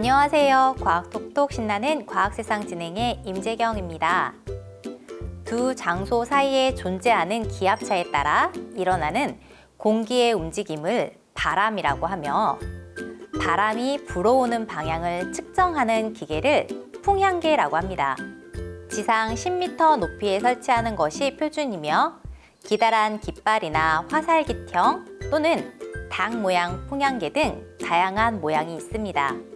안녕하세요. 과학톡톡 신나는 과학세상 진행의 임재경입니다. 두 장소 사이에 존재하는 기압차에 따라 일어나는 공기의 움직임을 바람이라고 하며 바람이 불어오는 방향을 측정하는 기계를 풍향계라고 합니다. 지상 10m 높이에 설치하는 것이 표준이며 기다란 깃발이나 화살깃형 또는 닭 모양 풍향계 등 다양한 모양이 있습니다.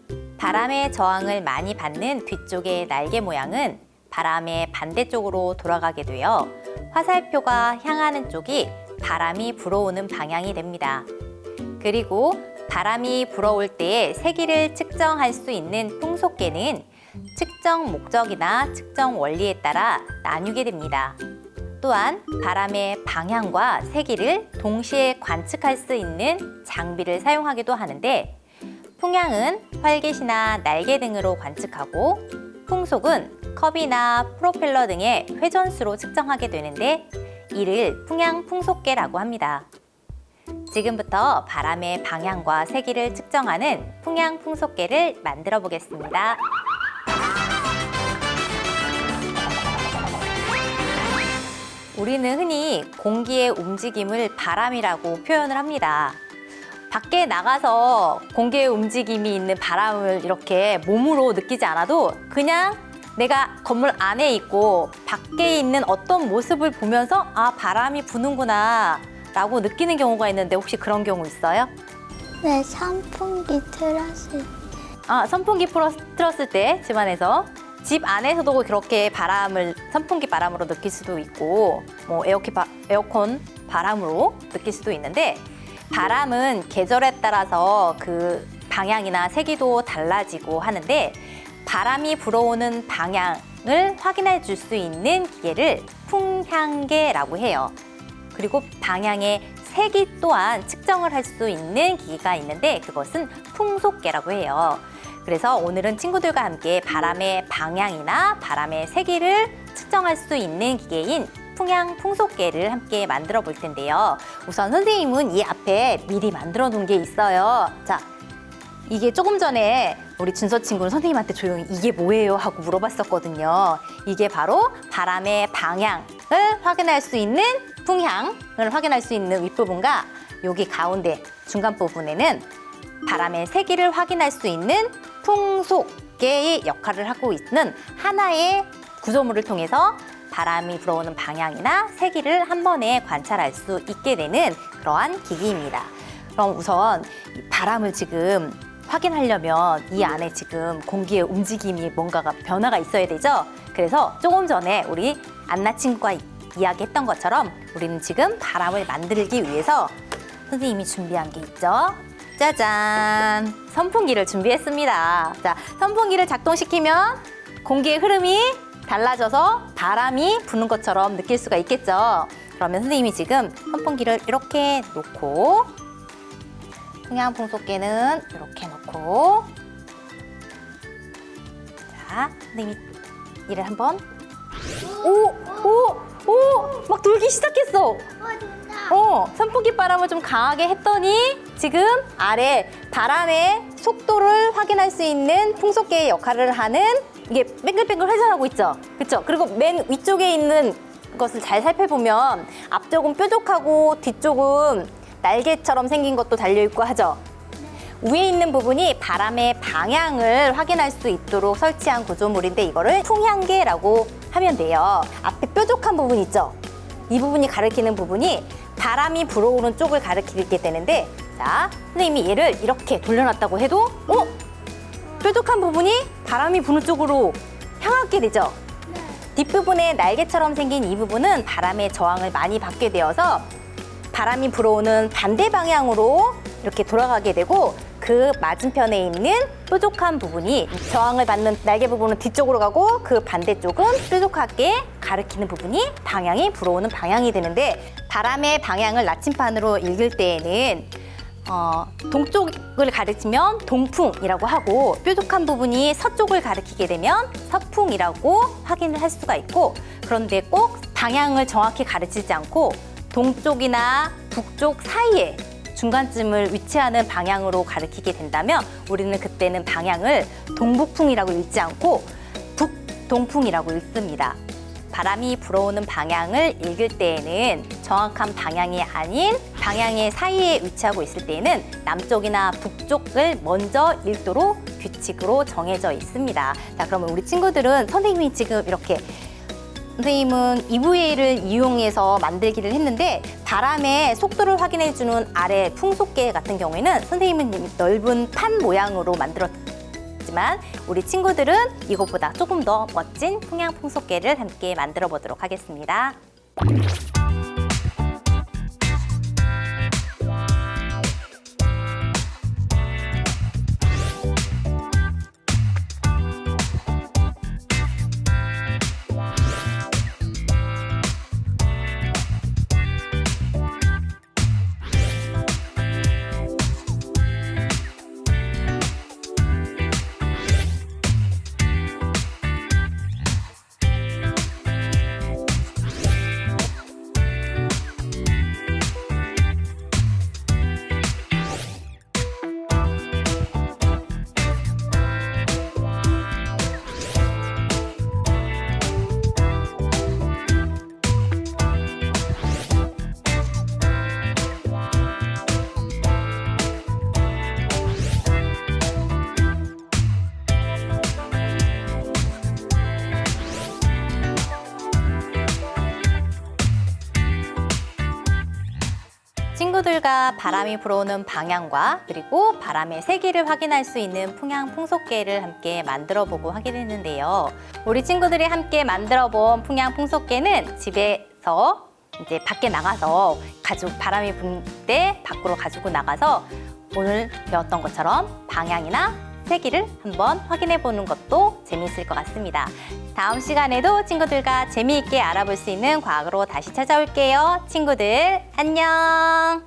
바람의 저항을 많이 받는 뒤쪽의 날개 모양은 바람의 반대쪽으로 돌아가게 되어 화살표가 향하는 쪽이 바람이 불어오는 방향이 됩니다. 그리고 바람이 불어올 때의 세기를 측정할 수 있는 풍속계는 측정 목적이나 측정 원리에 따라 나뉘게 됩니다. 또한 바람의 방향과 세기를 동시에 관측할 수 있는 장비를 사용하기도 하는데 풍향은 활개시나 날개 등으로 관측하고 풍속은 컵이나 프로펠러 등의 회전수로 측정하게 되는데 이를 풍향 풍속계라고 합니다. 지금부터 바람의 방향과 세기를 측정하는 풍향 풍속계를 만들어 보겠습니다. 우리는 흔히 공기의 움직임을 바람이라고 표현을 합니다. 밖에 나가서 공기의 움직임이 있는 바람을 이렇게 몸으로 느끼지 않아도 그냥 내가 건물 안에 있고 밖에 있는 어떤 모습을 보면서 아, 바람이 부는구나 라고 느끼는 경우가 있는데 혹시 그런 경우 있어요? 네, 선풍기 틀었을 때. 아, 선풍기 풀어- 틀었을 때 집안에서 집 안에서도 그렇게 바람을 선풍기 바람으로 느낄 수도 있고 뭐 에어키 바, 에어컨 바람으로 느낄 수도 있는데 바람은 계절에 따라서 그 방향이나 세기도 달라지고 하는데 바람이 불어오는 방향을 확인해 줄 수 있는 기계를 풍향계라고 해요. 그리고 방향의 세기 또한 측정을 할 수 있는 기기가 있는데 그것은 풍속계라고 해요. 그래서 오늘은 친구들과 함께 바람의 방향이나 바람의 세기를 측정할 수 있는 기계인 풍향 풍속계를 함께 만들어 볼 텐데요. 우선 선생님은 이 앞에 미리 만들어 놓은 게 있어요. 자, 이게 조금 전에 우리 준서 친구는 선생님한테 조용히 이게 뭐예요 하고 물어봤었거든요. 이게 바로 바람의 방향을 확인할 수 있는 풍향을 확인할 수 있는 윗부분과 여기 가운데 중간 부분에는 바람의 세기를 확인할 수 있는 풍속계의 역할을 하고 있는 하나의 구조물을 통해서 바람이 불어오는 방향이나 세기를 한 번에 관찰할 수 있게 되는 그러한 기기입니다. 그럼 우선 이 바람을 지금 확인하려면 이 안에 지금 공기의 움직임이 뭔가가 변화가 있어야 되죠. 그래서 조금 전에 우리 안나 친구가 이- 이야기했던 것처럼 우리는 지금 바람을 만들기 위해서 선생님이 준비한 게 있죠. 짜잔! 선풍기를 준비했습니다. 자, 선풍기를 작동시키면 공기의 흐름이 달라져서 바람이 부는 것처럼 느낄 수가 있겠죠. 그러면 선생님이 지금 선풍기를 이렇게 놓고 풍향 풍속계는 이렇게 놓고 자, 선생님이 이를 한번 오! 오! 오! 막 돌기 시작했어. 어. 어, 선풍기 바람을 좀 강하게 했더니 지금 아래 바람의 속도를 확인할 수 있는 풍속계의 역할을 하는 이게 뱅글뱅글 회전하고 있죠. 그렇죠? 그리고 맨 위쪽에 있는 것을 잘 살펴보면 앞쪽은 뾰족하고 뒤쪽은 날개처럼 생긴 것도 달려 있고 하죠. 위에 있는 부분이 바람의 방향을 확인할 수 있도록 설치한 구조물인데 이거를 풍향계라고 하면 돼요. 앞에 뾰족한 부분 있죠? 이 부분이 가리키는 부분이 바람이 불어오는 쪽을 가리키게 되는데 자, 선생님이 얘를 이렇게 돌려놨다고 해도 어? 뾰족한 부분이 바람이 부는 쪽으로 향하게 되죠? 뒷부분에 날개처럼 생긴 이 부분은 바람의 저항을 많이 받게 되어서 바람이 불어오는 반대 방향으로 이렇게 돌아가게 되고 그 맞은편에 있는 뾰족한 부분이 저항을 받는 날개 부분은 뒤쪽으로 가고 그 반대쪽은 뾰족하게 가리키는 부분이 방향이 불어오는 방향이 되는데 바람의 방향을 나침반으로 읽을 때에는 어, 동쪽을 가리키면 동풍이라고 하고 뾰족한 부분이 서쪽을 가리키게 되면 서풍이라고 확인을 할 수가 있고 그런데 꼭 방향을 정확히 가르치지 않고 동쪽이나 북쪽 사이에 중간쯤을 위치하는 방향으로 가리키게 된다면 우리는 그때는 방향을 동북풍이라고 읽지 않고 북동풍이라고 읽습니다. 바람이 불어오는 방향을 읽을 때에는 정확한 방향이 아닌 방향의 사이에 위치하고 있을 때에는 남쪽이나 북쪽을 먼저 읽도록 규칙으로 정해져 있습니다. 자, 그러면 우리 친구들은 선생님이 지금 이렇게 선생님은 EVA를 이용해서 만들기를 했는데 바람의 속도를 확인해주는 아래 풍속계 같은 경우에는 선생님은 넓은 판 모양으로 만들었 지만 우리 친구들은 이것보다 조금 더 멋진 풍향 풍속계를 함께 만들어 보도록 하겠습니다. 친구들과 바람이 불어오는 방향과 그리고 바람의 세기를 확인할 수 있는 풍향 풍속계를 함께 만들어 보고 확인했는데요. 우리 친구들이 함께 만들어 본 풍향 풍속계는 집에서 이제 밖에 나가서 가지고 바람이 불 때 밖으로 가지고 나가서 오늘 배웠던 것처럼 방향이나 세기를 한번 확인해 보는 것도 재미있을 것 같습니다. 다음 시간에도 친구들과 재미있게 알아볼 수 있는 과학으로 다시 찾아올게요. 친구들, 안녕!